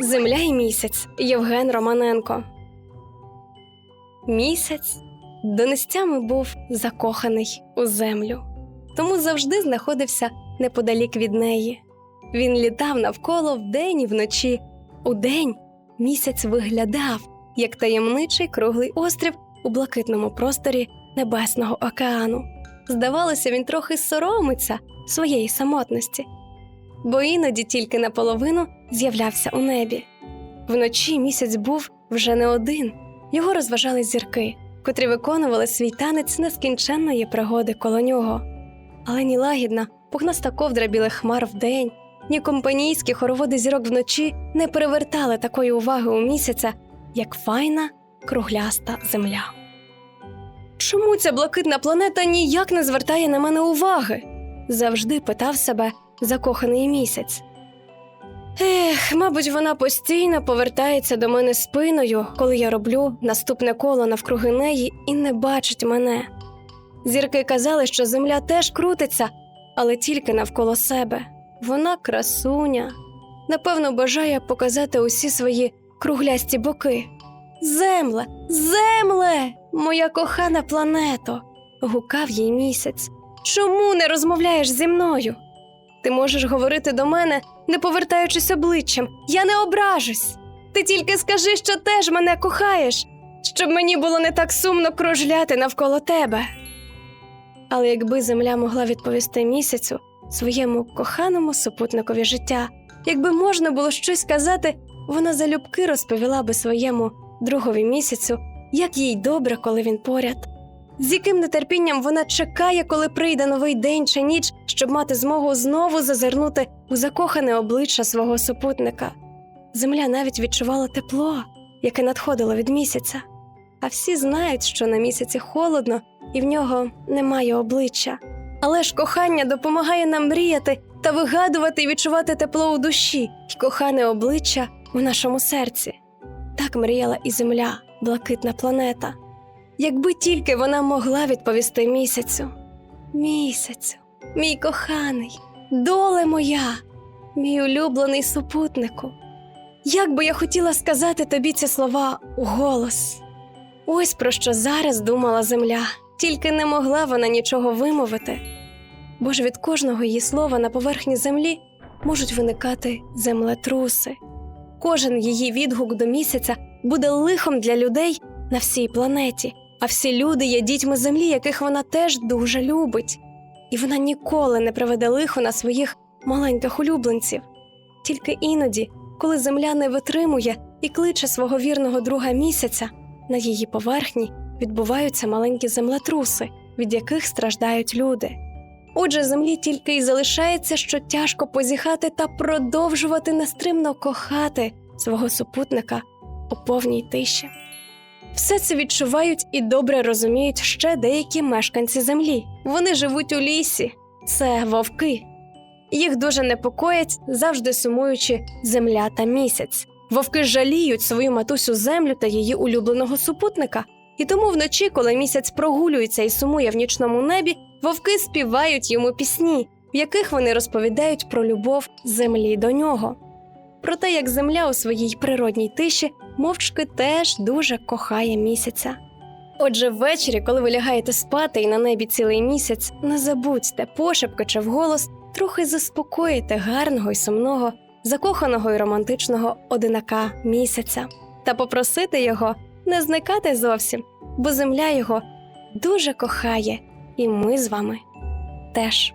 Земля і місяць Євген Романенко. Місяць донестями був закоханий у землю, тому завжди знаходився неподалік від неї. Він літав навколо вдень і вночі. Удень місяць виглядав як таємничий круглий острів у блакитному просторі Небесного океану. Здавалося, він трохи соромиться своєї самотності, бо іноді тільки наполовину з'являвся у небі. Вночі місяць був вже не один. Його розважали зірки, котрі виконували свій танець нескінченної пригоди коло нього. Але ні лагідна, пухнаста ковдра білих хмар вдень, ні компанійські хороводи зірок вночі не перевертали такої уваги у місяця, як файна кругляста земля. Чому ця блакитна планета ніяк не звертає на мене уваги? завжди питав себе закоханий місяць. Ех, мабуть, вона постійно повертається до мене спиною, коли я роблю наступне коло навкруги неї і не бачить мене. Зірки казали, що земля теж крутиться, але тільки навколо себе. Вона красуня. Напевно, бажає показати усі свої круглясті боки. Земле, земле, моя кохана плането, гукав їй місяць. Чому не розмовляєш зі мною? Ти можеш говорити до мене, не повертаючись обличчям. Я не ображусь. Ти тільки скажи, що теж мене кохаєш, щоб мені було не так сумно кружляти навколо тебе. Але якби земля могла відповісти місяцю своєму коханому супутникові життя, якби можна було щось сказати, вона залюбки розповіла би своєму другові місяцю, як їй добре, коли він поряд. З яким нетерпінням вона чекає, коли прийде новий день чи ніч, щоб мати змогу знову зазирнути у закохане обличчя свого супутника. Земля навіть відчувала тепло, яке надходило від місяця. А всі знають, що на місяці холодно і в нього немає обличчя. Але ж кохання допомагає нам мріяти та вигадувати і відчувати тепло у душі й кохане обличчя в нашому серці. Так мріяла і земля, блакитна планета. Якби тільки вона могла відповісти місяцю. Місяцю, мій коханий, доле моя, мій улюблений супутнику. Як би я хотіла сказати тобі ці слова у голос. Ось про що зараз думала земля, тільки не могла вона нічого вимовити. Бо ж від кожного її слова на поверхні землі можуть виникати землетруси. Кожен її відгук до місяця буде лихом для людей на всій планеті, а всі люди є дітьми землі, яких вона теж дуже любить. І вона ніколи не приведе лихо на своїх маленьких улюбленців. Тільки іноді, коли земля не витримує і кличе свого вірного друга місяця, на її поверхні відбуваються маленькі землетруси, від яких страждають люди. Отже, землі тільки й залишається, що тяжко позіхати та продовжувати нестримно кохати свого супутника у повній тиші. Все це відчувають і добре розуміють ще деякі мешканці землі. Вони живуть у лісі, це вовки. Їх дуже непокоять, завжди сумуючи земля та місяць. Вовки жаліють свою матусю землю та її улюбленого супутника. І тому вночі, коли місяць прогулюється і сумує в нічному небі, вовки співають йому пісні, в яких вони розповідають про любов землі до нього. Про те, як земля у своїй природній тиші мовчки теж дуже кохає місяця. Отже, ввечері, коли ви лягаєте спати і на небі цілий місяць, не забудьте пошепки чи вголос трохи заспокоїти гарного й сумного, закоханого й романтичного одинака місяця та попросити його не зникати зовсім, бо земля його дуже кохає, і ми з вами теж.